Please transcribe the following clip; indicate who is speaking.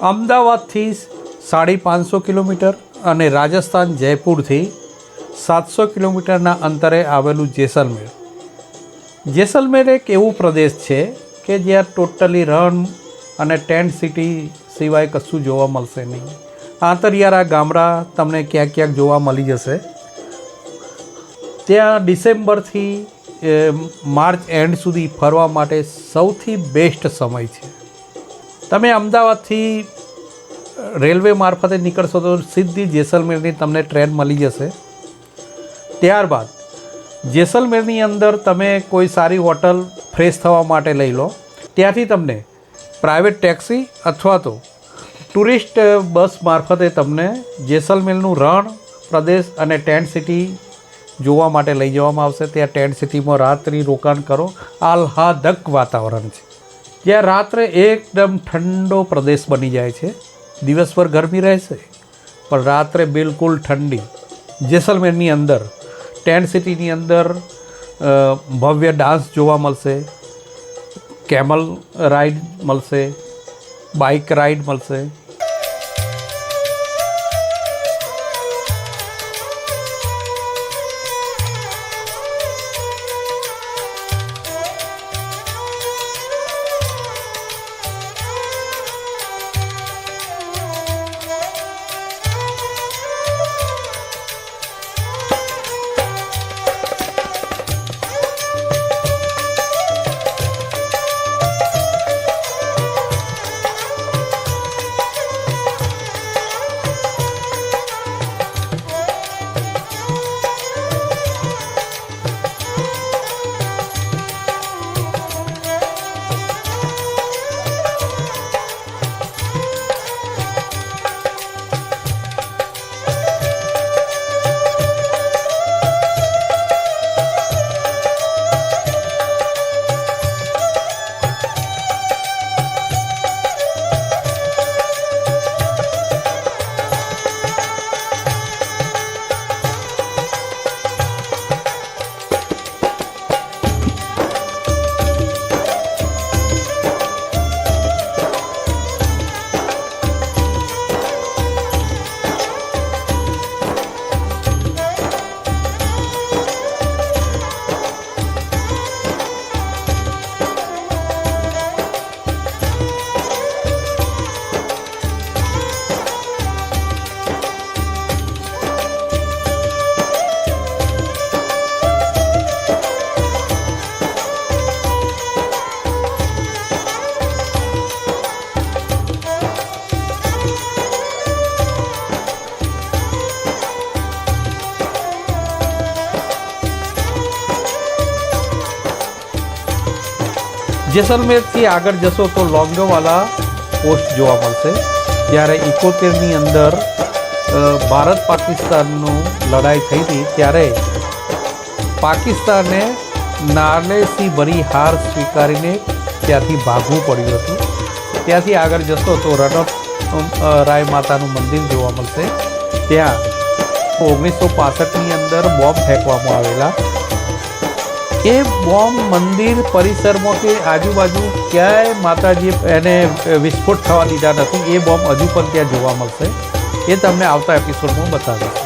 Speaker 1: અમદાવાદથી સાડી પાંચસો કિલોમીટર અને રાજસ્થાન જયપુરથી સાતસો કિલોમીટરના અંતરે આવેલું જેસલમેર. જેસલમેર એક એવું પ્રદેશ છે કે જ્યાં ટોટલી રણ અને ટેન્ટ સિટી સિવાય કશું જોવા મળશે નહીં. આંતરિયારા ગામડા તમને ક્યાંક ક્યાંક જોવા મળી જશે. ત્યાં ડિસેમ્બરથી માર્ચ એન્ડ સુધી ફરવા માટે સૌથી બેસ્ટ સમય છે. તમે અમદાવાદથી રેલવે મારફતે નીકળશો તો સીધી જેસલમેરની તમને ટ્રેન મળી જશે. ત્યારબાદ જેસલમેરની અંદર તમે કોઈ સારી હોટલ ફ્રેશ થવા માટે લઈ લો. ત્યાંથી તમને પ્રાઇવેટ ટેક્સી અથવા તો ટુરિસ્ટ બસ મારફતે તમને જેસલમેરનું રણ પ્રદેશ અને ટેન્ટ સિટી જોવા માટે લઈ જવામાં આવશે. ત્યાં ટેન્ટ સિટીમાં રાત્રિ રોકાણ કરો. આહ્લાદક વાતાવરણ છે. જ્યાં રાત્રે એકદમ ઠંડો પ્રદેશ બની જાય છે. દિવસભર ગરમી રહેશે, પણ રાત્રે બિલકુલ ઠંડી. જેસલમેરની અંદર, ટેન્ટ સિટીની અંદર ભવ્ય ડાન્સ જોવા મળશે, કેમલ રાઈડ મળશે, બાઇક રાઈડ મળશે. જેસલમેરથી આગળ જશો તો લોંગવાલા પોસ્ટ જોવા મળશે, જ્યારે ઇકોતેરની અંદર ભારત પાકિસ્તાનનું લડાઈ થઈ હતી, ત્યારે પાકિસ્તાને નાર્લેથી ભરી હાર સ્વીકારીને ત્યાંથી ભાગવું પડ્યું હતું. ત્યાંથી આગળ જશો તો રણપ રાય માતાનું મંદિર જોવા મળશે. ત્યાં ઓગણીસો પાસઠની અંદર બોમ્બ ફેંકવામાં આવેલા એ બોમ્બ મંદિર પરિસરમાં કે આજુબાજુ ક્યાંય માતાજીએ એને વિસ્ફોટ થવા દીધા નથી, એ બોમ્બ હજુ પણ ત્યાં જોવા મળશે. એ તમને આવતા એપિસોડમાં બતાવીશ.